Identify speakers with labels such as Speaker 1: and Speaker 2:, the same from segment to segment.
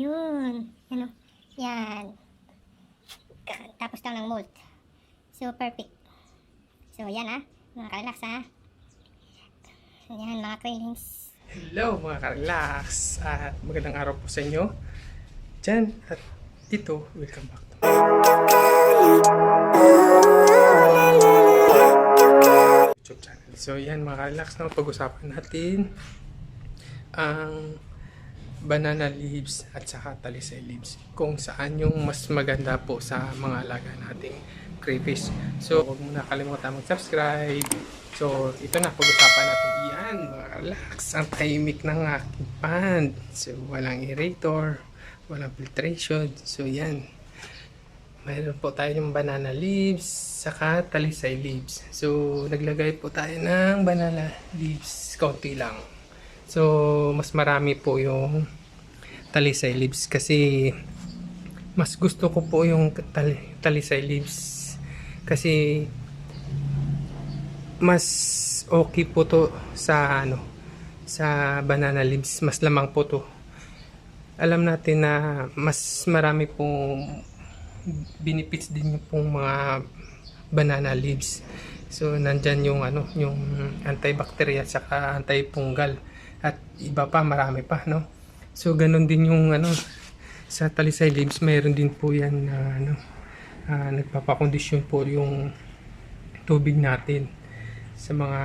Speaker 1: Yun. Ano? Yan. Tapos lang ng mold. So, perfect. So, yan ah. Mga ka-relax ah. Yan, mga krillings.
Speaker 2: Hello mga ka-relax at magandang araw po sa inyo. Diyan at ito, welcome back to YouTube channel. So yan mga ka-relax na pag-usapan natin ang banana leaves at saka talisay leaves kung saan yung mas maganda po sa mga alaga nating crayfish. So huwag mo na kalimutan mag-subscribe. So ito na pag-usapan natin yan relax ang tahimik ng aking pond. So walang aerator, walang filtration. So yan. Mayroon po tayo yung banana leaves saka talisay leaves. So naglagay po tayo ng banana leaves konti lang. So, mas marami po yung talisay leaves kasi mas gusto ko po yung tal- talisay leaves kasi mas okay po to sa ano sa banana leaves. Mas lamang po to. Alam natin na mas marami pong benefits din yung pong mga banana leaves. So nandyan yung ano yung antibacterial saka antifungal at iba pa marami pa no? So ganun din yung ano sa talisay leaves mayroon din po yan na ano ah, nagpapakondisyon po yung tubig natin sa mga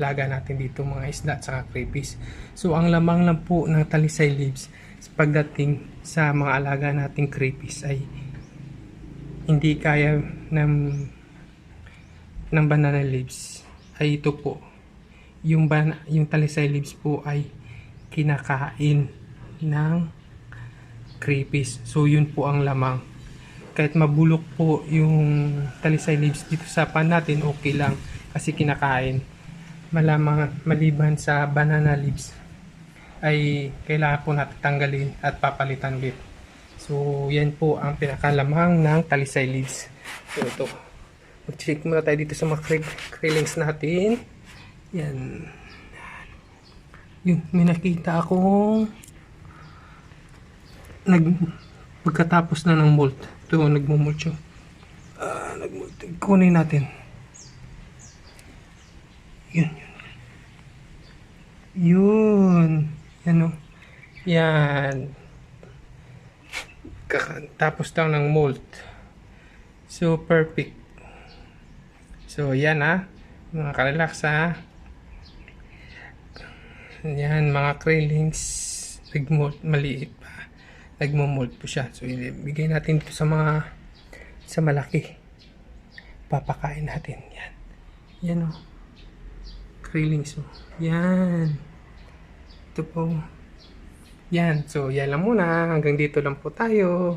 Speaker 2: alaga natin dito mga isda at saka crayfish. So ang lamang lang po ng talisay leaves pagdating sa mga alaga nating crayfish ay hindi kaya ng ng banana leaves. Ay ito po yung ban yung talisay leaves po ay kinakain ng crayfish. So yun po ang lamang. Kahit mabulok po yung talisay leaves dito sa pan natin, okay lang kasi kinakain. Malamang maliban sa banana leaves ay kailangan po natin at papalitan ulit. So yan po ang pinakalamang ng talisay leaves. So ito. Mag-check muna tayo dito sa mga krill- krillings natin. Yan. Yun, may nakita akong nag pagkatapos na ng molt. Ito, nagmumult siya. Ah, nagmult. Kunin natin. Yun, yun. Yun. Yan o. Yan. Kakatapos lang ng molt. So, perfect. So, yan ah. Mga karelax ah. Yan, mga krillings. Nagmold, maliit pa. Nagmo-mold po siya. So, ibigay natin ito sa mga sa malaki. Papakain natin. Yan. Yan o. Krillings o. Yan. Ito po. Yan. So, yan lang muna. Hanggang dito lang po tayo.